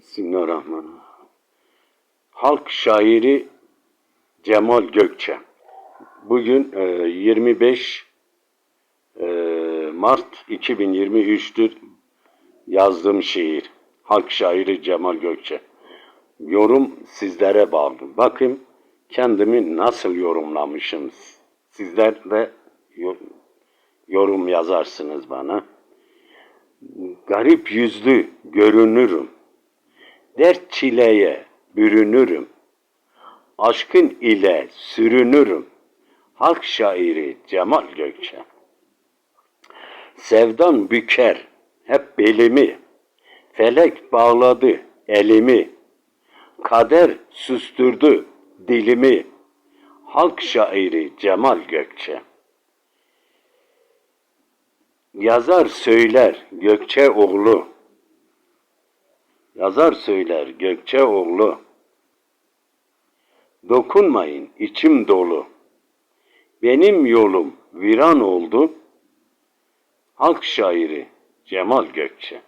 Bismillahirrahmanirrahim. Halk şairi Cemal Gökçe. Bugün e, 25 e, Mart 2023'tür yazdığım şiir. Halk şairi Cemal Gökçe. Yorum sizlere bağlı. Bakın kendimi nasıl yorumlamışım. Sizler de yo- yorum yazarsınız bana. Garip yüzlü görünürüm. Dert çileye bürünürüm. Aşkın ile sürünürüm. Halk şairi Cemal Gökçe. Sevdan büker hep belimi. Felek bağladı elimi. Kader susturdu dilimi. Halk şairi Cemal Gökçe. Yazar söyler Gökçe oğlu. Yazar söyler Gökçe oğlu. Dokunmayın içim dolu. Benim yolum viran oldu. Halk şairi Cemal Gökçe.